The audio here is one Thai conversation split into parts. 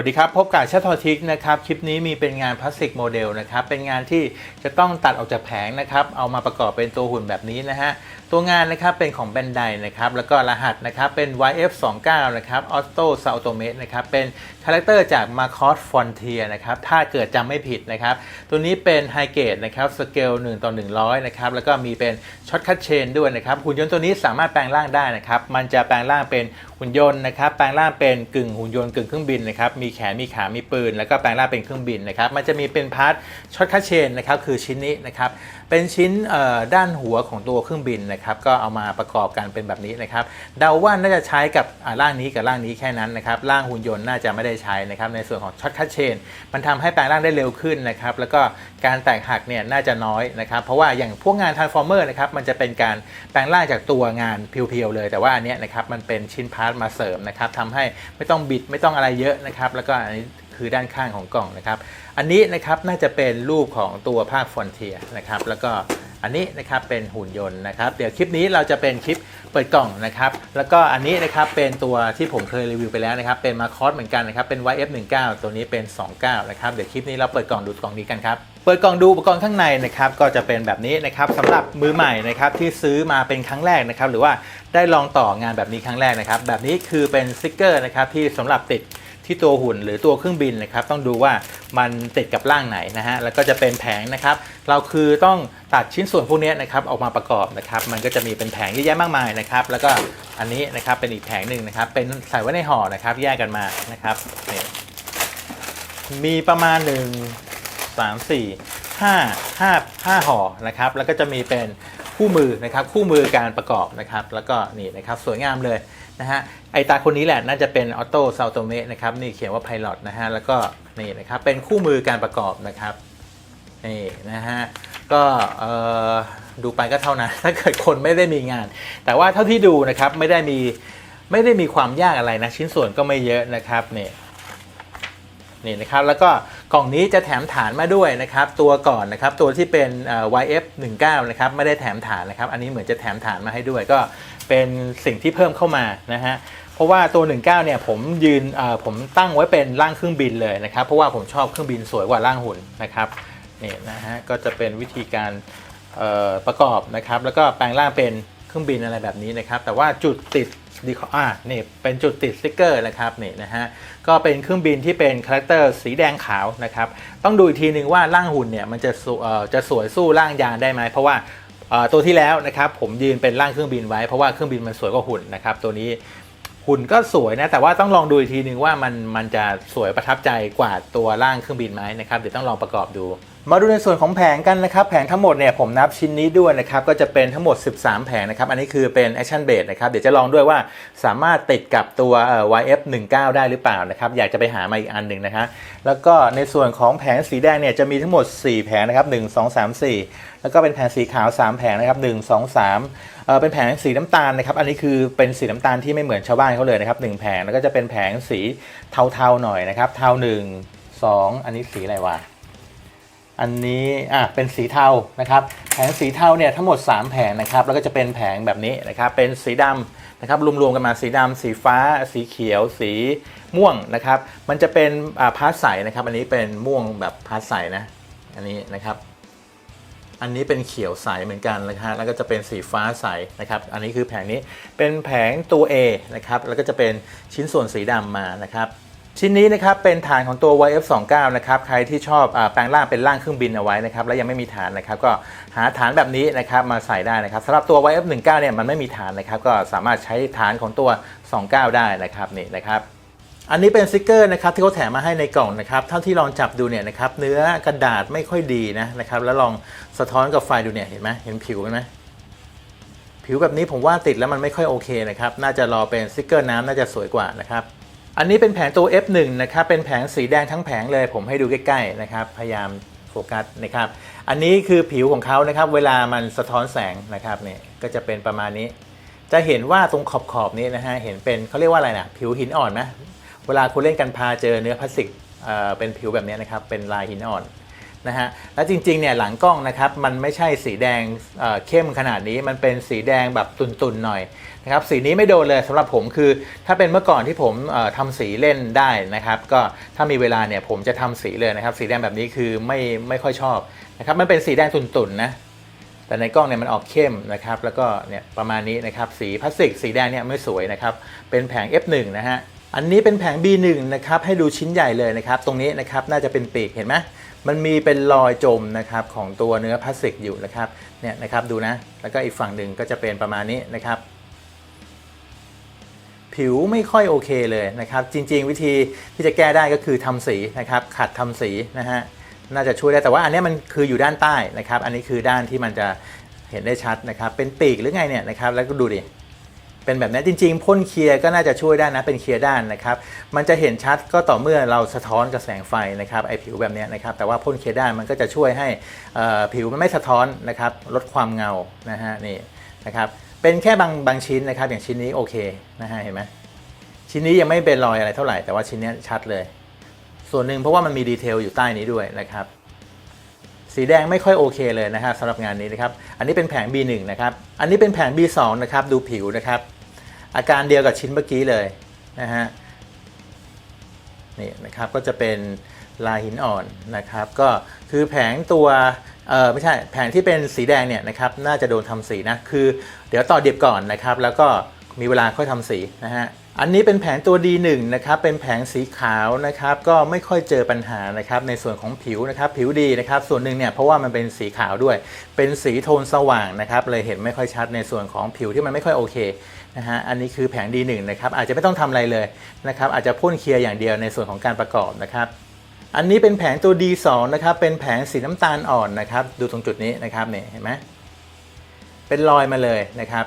วัสดีครับ พบกับชาทอทิกนะครับ คลิปนี้มีเป็นงานพลาสติกโมเดลนะครับ เป็นงานที่จะต้องตัดออกจากแผงนะครับ เอามาประกอบเป็นตัวหุ่นแบบนี้นะฮะ ตัวงานนะครับเป็นของแบนไดนะครับแล้วก็รหัสนะครับเป็น YF29 นะครับ Auto s a u t o m a t e นะครับเป็นคาแรคเตอร์จาก Marcos Frontier นะครับถ้าเกิดจำไม่ผิดนะครับตัวนี้เป็นไฮเกตนะครับสเกล1ต่อ100นะครับแล้วก็มีเป็นช็อตคัตเชนด้วยนะครับหุ่นยนต์ตัวนี้สามารถแปลงร่างได้นะครับมันจะแปลงร่างเป็นหุ่นยนต์นะครับแปลงร่างเป็นกึ่งหุ่นยนต์กึ่งเครื่องบินนะครับมีแขนมีขา มีปืน แล้วก็แปลงร่างเป็นเครื่องบินนะครับมันจะมีเป็นพาร์ทช็อตคัตเชนนะครับคือชิ้นนี้นะครับเป็นชิ้นด้านหัวของตัวเครื่องบินนะครับก็เอามาประกอบกันเป็นแบบนี้นะครับเดาว่าน่าจะใช้กับร่างนี้กับร่างนี้แค่นั้นนะครับร่างหุ่นยนต์น่าจะไม่ได้ใช้นะครับในส่วนของช็อตคัตเชนมันทำให้แปลงร่างได้เร็วขึ้นนะครับแล้วก็การแตกหักเนี่ยน่าจะน้อยนะครับเพราะว่าอย่างพวกงาน Transformer นะครับมันจะเป็นการแปลงร่างจากตัวงานเพียวๆเลย แต่ว่าอันเนี้ยนะครับมันเป็นชิ้นพาร์ทมาเสริมนะครับทำให้ไม่ต้องบิดไม่ต้องอะไรเยอะนะครับแล้วก็อันนี้คือด้านข้างของกล่องนะครับ อันนี้นะครับน่าจะเป็นรูปของตัวภาคฟอนเทียนะครับ แล้วก็ อันนี้นะครับเป็นหุ่นยนต์นะครับเดี๋ยวคลิปนี้เราจะเป็นคลิปเปิดกล่องนะครับแล้วก็อันนี้นะครับเป็นตัวที่ผมเคยรีวิวไปแล้วนะครับเป็นมาคอสเหมือนกันนะครับเป็น YF19 ตัวนี้เป็น 29 นะครับเดี๋ยวคลิปนี้เราเปิดกล่องดูกล่องนี้กันครับเปิดกล่องดูอุปกรณ์ข้างในนะครับก็จะเป็นแบบนี้นะครับสำหรับมือใหม่นะครับที่ซื้อมาเป็นครั้งแรกนะครับหรือว่าได้ลองต่องานแบบนี้ครั้งแรกนะครับแบบนี้คือเป็นสติกเกอร์นะครับที่สำหรับติด ที่ตัวหุ่นหรือตัวเครื่องบินนะครับต้องดูว่ามันติดกับร่างไหนนะฮะแล้วก็จะเป็นแผงนะครับ เราคือต้องตัดชิ้นส่วนพวกนี้นะครับออกมาประกอบนะครับ มันก็จะมีเป็นแผงเยอะแยะมากมายนะครับ แล้วก็อันนี้นะครับเป็นอีกแผงหนึ่งนะครับ เป็นใส่ไว้ในห่อนะครับ แยกกันมานะครับนี่มีประมาณ 1 3 4 5 5 5ห่อนะครับ แล้วก็จะมีเป็นคู่มือนะครับ คู่มือการประกอบนะครับ แล้วก็นี่นะครับสวยงามเลย นะฮะไอตาคนนี้แหละน่าจะเป็นออโต้ซาวโตเมนะครับนี่เขียนว่าไพลอตนะฮะแล้วก็นี่นะครับเป็นคู่มือการประกอบนะครับนี่นะฮะก็ดูไปก็เท่านั้นถ้าเกิดคนไม่ได้มีงาน แต่ว่าเท่าที่ดูนะครับไม่ได้มีไม่ได้มีความยากอะไรนะ ชิ้นส่วนก็ไม่เยอะนะครับเนี่ย นี่นะครับแล้วก็กล่องนี้จะแถมฐานมาด้วยนะครับ ตัวก่อนนะครับตัวที่เป็นเอ่อ YF19 นะครับไม่ได้แถมฐานนะครับ อันนี้เหมือนจะแถมฐานมาให้ด้วย ก็เป็นสิ่งที่เพิ่มเข้ามานะฮะเพราะว่าตัว 19 เนี่ยผมยืนผมตั้งไว้เป็นร่างเครื่องบินเลยนะครับ เพราะว่าผมชอบเครื่องบินสวยกว่าร่างหุ่นนะครับนี่นะฮะก็จะเป็นวิธีการประกอบนะครับ แล้วก็แปลงร่างเป็น เครื่องบินอะไรแบบนี้นะครับ แต่ว่าจุดติดดีคอ่านี่เป็นจุดติดสติกเกอร์นะครับนี่นะฮะก็เป็นเครื่องบินที่เป็นคาแรคเตอร์สีแดงขาวนะครับต้องดูอีกทีหนึ่งว่าร่างหุ่นเนี่ยมันจะสวเอ่อจะสวยสู้ร่างยานได้ไหมเพราะว่าตัวที่แล้วนะครับผมยืนเป็นร่างเครื่องบินไว้เพราะว่าเครื่องบินมันสวยกว่าหุ่นนะครับตัวนี้หุ่นก็สวยนะแต่ว่าต้องลองดูอีกทีนึงว่ามันมันจะสวยประทับใจกว่าตัวร่างเครื่องบินไหมนะครับเดี๋ยวต้องลองประกอบดู มาดูในส่วนของแผงกันนะครับ แผงทั้งหมดเนี่ยผมนับชิ้นนี้ด้วยนะครับ ก็จะเป็นทั้งหมด 13 แผงนะครับ อันนี้คือเป็น Action Base นะครับ เดี๋ยวจะลองด้วยว่าสามารถติดกับตัว YF19 ได้หรือเปล่านะครับ อยากจะไปหามาอีกอันหนึ่งนะฮะแล้วก็ในส่วนของแผงสีแดงเนี่ยจะมีทั้งหมด 4 แผงนะครับ 1 2 3 4 แล้วก็เป็นแผงสีขาว 3 แผงนะครับ 1 2 3เอ่อเป็นแผงสีน้ำตาลนะครับ อันนี้คือเป็นสีน้ำตาลที่ไม่เหมือนชาวบ้านเขาเลยนะครับหนึ่งแผงแล้วก็จะเป็นแผงสีเทาๆหน่อยนะครับ เทา1 2อันนี้สีอะไรวะ อันนี้อะเป็นสีเทานะครับแผงสีเทาเนี่ยทั้งหมด 3 แผงนะครับแล้วก็จะเป็นแผงแบบนี้นะครับเป็นสีดำนะครับรวมๆกันมาสีดำสีฟ้า สีเขียว สีม่วงนะครับมันจะเป็นอ่าพาสใสนะครับอันนี้เป็นม่วงแบบพาสใสนะอันนี้นะครับอันนี้เป็นเขียวใสเหมือนกันนะฮะแล้วก็จะเป็นสีฟ้าใสนะครับ อันนี้คือแผงนี้เป็นแผงตัว A นะครับ แล้วก็จะเป็นชิ้นส่วนสีดำมานะครับ ชิ้นนี้นะครับเป็นฐานของตัว YF29 นะครับใครที่ชอบอแปลงร่างเป็นร่างเครื่องบินเอาไว้นะครับแล้วยังไม่มีฐานนะครับก็หาฐานแบบนี้นะครับมาใส่ได้นะครับสำหรับตัว YF19 เนี่ยมันไม่มีฐานนะครับก็สามารถใช้ฐานของตัว 29 ได้นะครับนี่นะครับอันนี้เป็นสติกเกอร์นะครับที่เขาแถมมาให้ในกล่องนะครับเท่าที่ลองจับดูเนี่ยนะครับเนื้อกระดาษไม่ค่อยดีนะนะครับแล้วลองสะท้อนกับไฟดูเนี่ยเห็นไหมเห็นผิวไหมผิวแบบนี้ผมว่าติดแล้วมันไม่ค่อยโอเคนะครับน่าจะรอเป็นสติกเกอร์น้ำน่าจะสวยกว่านะครับ อันนี้เป็นแผงตัว F1 นะครับ เป็นแผงสีแดงทั้งแผงเลย ผมให้ดูใกล้ๆนะครับ พยายามโฟกัสนะครับ อันนี้คือผิวของเขานะครับ เวลามันสะท้อนแสงนะครับเนี่ยก็จะเป็นประมาณนี้ จะเห็นว่าตรงขอบขอบๆนี้นะฮะ เห็นเป็นเขาเรียกว่าอะไรนะผิวหินอ่อนนะ เวลาคุณเล่นกันพาเจอเนื้อพลาสติกเอ่อเป็นผิวแบบนี้นะครับ เป็นลายหินอ่อน นะฮะแล้วจริงๆเนี่ยหลังกล้องนะครับมันไม่ใช่สีแดงเเข้มขนาดนี้มันเป็นสีแดงแบบตุนๆหน่อยนะครับสีนี้ไม่โดนเลยสำหรับผมคือถ้าเป็นเมื่อก่อนที่ผมเอ่อทำสีเล่นได้นะครับก็ถ้ามีเวลาเนี่ยผมจะทำสีเลยนะครับสีแดงแบบนี้คือไม่ไม่ค่อยชอบนะครับมันเป็นสีแดงตุนๆนะแต่ในกล้องเนี่ยมันออกเข้มนะครับแล้วก็เนี่ยประมาณนี้นะครับสีพลาสติกสีแดงเนี่ยไม่สวยนะครับเป็นแผง F1 นะฮะอันนี้เป็นแผง B1 นะครับให้ดูชิ้นใหญ่เลยนะครับตรงนี้นะครับน่าจะเป็นปีกเห็นไหม มันมีเป็นรอยจมนะครับของตัวเนื้อพลาสติกอยู่นะครับเนี่ยนะครับดูนะ แล้วก็อีกฝั่งหนึ่งก็จะเป็นประมาณนี้นะครับผิวไม่ค่อยโอเคเลยนะครับ จริง ๆ วิธีที่จะแก้ได้ก็คือทำสีนะครับ ขัดทำสีนะฮะน่าจะช่วยได้แต่ว่าอันนี้มันคืออยู่ด้านใต้นะครับ อันนี้คือด้านที่มันจะเห็นได้ชัดนะครับ เป็นปีกหรือไงเนี่ยนะครับ แล้วก็ดูดิ เป็นแบบนี้จริงๆพ่นเคลียร์ก็น่าจะช่วยได้นะเป็นเคลียร์ด้านนะครับมันจะเห็นชัดก็ต่อเมื่อเราสะท้อนกับแสงไฟนะครับไอผิวแบบนี้นะครับแต่ว่าพ่นเคลียร์ด้านมันก็จะช่วยให้อ่อผิวมันไม่สะท้อนนะครับลดความเงานะฮะนี่นะครับเป็นแค่บางบางชิ้นนะครับ อย่างชิ้นนี้โอเคนะฮะเห็นไหมชิ้นนี้ยังไม่เป็นรอยอะไรเท่าไหร่แต่ว่าชิ้นนี้ชัดเลย ส่วนหนึ่งเพราะว่ามันมีดีเทลอยู่ใต้นี้ด้วยนะครับสีแดงไม่ค่อยโอเคเลยนะครับสำหรับงานนี้นะครับ อันนี้เป็นแผง B1 นะครับ อันนี้เป็นแผง B2 นะครับ ดูผิวนะครับ อาการเดียวกับชิ้นเมื่อกี้เลยนะฮะนี่นะครับก็จะเป็นลายหินอ่อนนะครับ ก็คือแผงตัวเออไม่ใช่แผงที่เป็นสีแดงเนี่ยนะครับน่าจะโดนทำสีนะคือ เดี๋ยวต่อเดียบก่อนนะครับ แล้วก็มีเวลาค่อยทำสีนะฮะอันนี้เป็นแผงตัว D1 นะครับเป็นแผงสีขาวนะครับก็ไม่ค่อยเจอปัญหานะครับในส่วนของผิวนะครับผิวดีนะครับส่วนหนึ่งเนี่ยเพราะว่ามันเป็นสีขาวด้วย เป็นสีโทนสว่างนะครับเลยเห็นไม่ค่อยชัดในส่วนของผิวที่มันไม่ค่อยโอเค นะฮะอันนี้คือแผง D1 นะครับอาจจะไม่ต้องทำอะไรเลยนะครับอาจจะพ่นเคลียร์อย่างเดียวในส่วนของการประกอบนะครับอันนี้เป็นแผงตัว D2 นะครับเป็นแผงสีน้ำตาลอ่อนนะครับดูตรงจุดนี้นะครับเนี่ยเห็นไหมเป็นรอยมาเลยนะครับ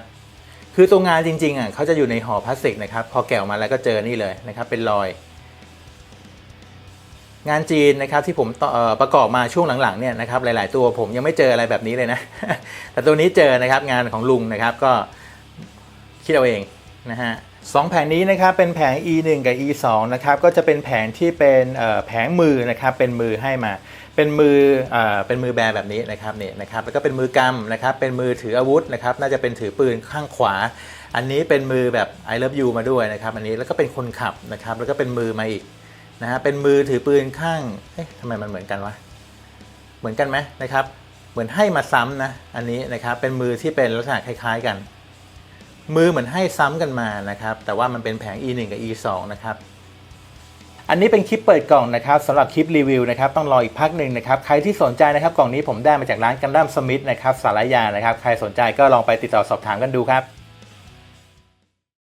คือตัวงานจริงๆอะเขาจะอยู่ในห่อพลาสติกนะครับพอแกะออกมาแล้วก็เจอนี่เลยนะครับเป็นรอย งานจีนนะครับที่ผมประกอบมาช่วงหลังๆเนี่ยนะครับหลาย ๆ ตัวผมยังไม่เจออะไรแบบนี้เลยนะ แต่ตัวนี้เจอนะครับงานของลุงนะครับก็ คิดเอาเองนะฮะสองแผงนี้นะครับเป็นแผง E1 กับ E2 นะครับก็จะเป็นแผงที่เป็นแผงมือนะครับเป็นมือให้มา เป็นมือเอ่อเป็นมือแบแบบนี้นะครับเนี่ยนะครับแล้วก็เป็นมือกำนะครับเป็นมือถืออาวุธนะครับน่าจะเป็นถือปืนข้างขวา อันนี้เป็นมือแบบ I love you มาด้วยนะครับอันนี้แล้วก็เป็นคนขับนะครับแล้วก็เป็นมือมาอีกนะฮะเป็นมือถือปืนข้างเอ๊ะทำไมมันเหมือนกันวะเหมือนกันไหมนะครับเหมือนให้มาซ้ำนะอันนี้นะครับเป็นมือที่เป็นลักษณะคล้าย ๆ กัน มือเหมือนให้ซ้ำกันมานะครับ แต่ว่ามันเป็นแผง E1 กับ E2 นะครับอันนี้เป็นคลิปเปิดกล่องนะครับสำหรับคลิปรีวิวนะครับต้องรออีกพักหนึ่งนะครับใครที่สนใจนะครับกล่องนี้ผมได้มาจากร้านกันดั้มสมิธนะครับสารยานะครับใครสนใจก็ลองไปติดต่อสอบถามกันดูครับ